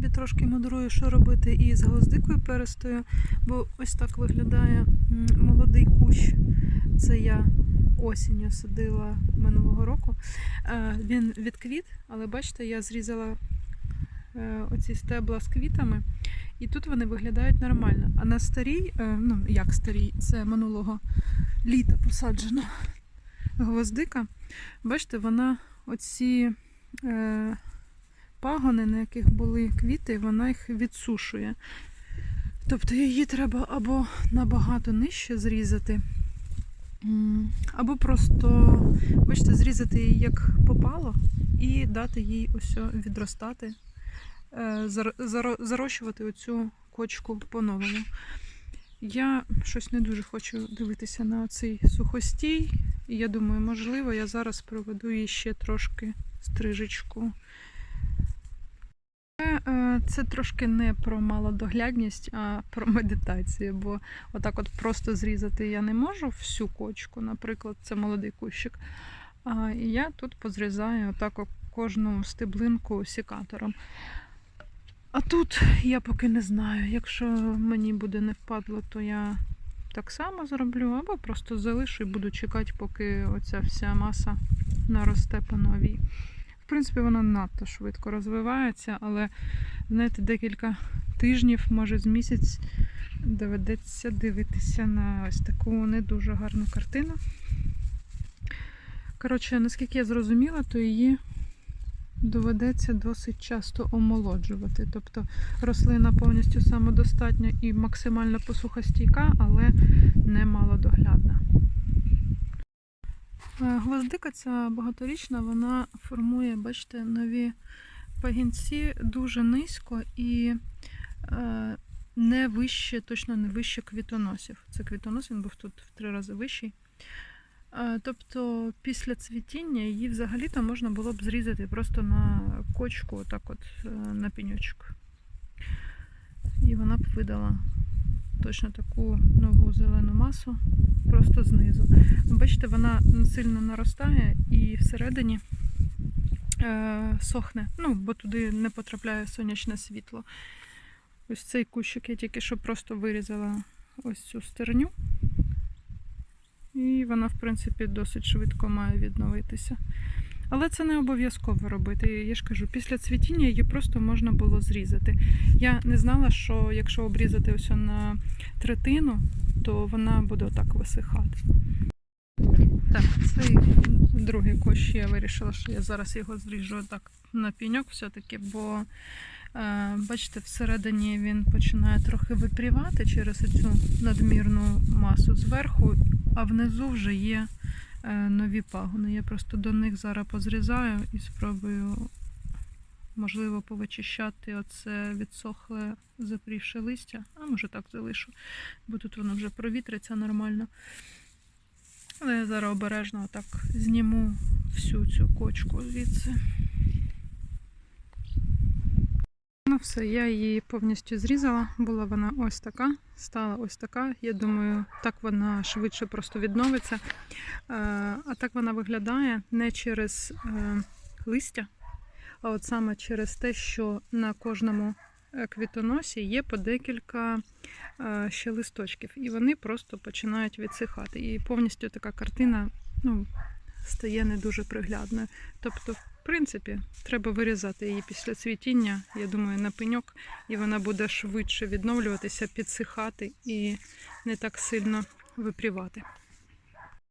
собі трошки мудрую, що робити і з гвоздикою перестою, бо ось так виглядає молодий кущ. Це я осінню садила минулого року. Е, Він відквіт, але бачите, я зрізала е, оці стебла з квітами, і тут вони виглядають нормально. А на старій, е, ну як старій, це минулого літа посаджена гвоздика. Бачите, вона оці пагони, на яких були квіти, вона їх відсушує. Тобто її треба або набагато нижче зрізати, або просто, бачите, зрізати її як попало і дати їй ось відростати, е, зар- заро- зарощувати оцю кочку по-новому. Я щось не дуже хочу дивитися на цей сухостій. І я думаю, можливо, я зараз проведу їй ще трошки стрижечку. Е, Це трошки не про малодоглядність, а про медитацію, бо отак от просто зрізати я не можу всю кочку, наприклад, це молодий кущик. І я тут позрізаю отак кожну стеблинку сікатором. А тут я поки не знаю. Якщо мені буде не впадло, то я так само зроблю, або просто залишу і буду чекати, поки оця вся маса наросте по новій. Принципі, вона надто швидко розвивається, але знаєте, декілька тижнів, може з місяць, доведеться дивитися на ось таку не дуже гарну картину. Коротше, наскільки я зрозуміла, то її доведеться досить часто омолоджувати. Тобто рослина повністю самодостатня і максимально посухостійка, але не малодоглядна. Е, Гвоздика ця багаторічна, вона формує, бачите, нові пагінці дуже низько і е, не вище, точно не вище квітоносів. Це квітонос, він був тут в три рази вищий. Е, Тобто після цвітіння її взагалі-то можна було б зрізати просто на кочку, отак от на пеньочок. І вона б видала точно таку нову зелену масу просто знизу. Бачите, вона сильно наростає і всередині е, сохне, ну, бо туди не потрапляє сонячне світло. Ось цей кущик я тільки що просто вирізала ось цю стерню. І вона, в принципі, досить швидко має відновитися. Але це не обов'язково робити. Я ж кажу, після цвітіння її просто можна було зрізати. Я не знала, що якщо обрізати ось на третину, то вона буде отак висихати. Так, цей другий кущ я вирішила, що я зараз його зріжу так на піньок все-таки, бо е, бачите, всередині він починає трохи випрівати через цю надмірну масу зверху, а внизу вже є нові пагони. Я просто до них зараз позрізаю і спробую, можливо, повичищати оце відсохле запрівше листя, а може так залишу, бо тут воно вже провітриться нормально. Але я зараз обережно так зніму всю цю кочку звідси. Ну все, я її повністю зрізала. Була вона ось така, стала ось така. Я думаю, так вона швидше просто відновиться. Е, А так вона виглядає не через е, листя, а от саме через те, що на кожному е, квітоносі є по декілька ще листочків, і вони просто починають відсихати. І повністю така картина ну, стає не дуже приглядною. Тобто, принципі, треба вирізати її після цвітіння, я думаю, на пеньок, і вона буде швидше відновлюватися, підсихати і не так сильно випрівати.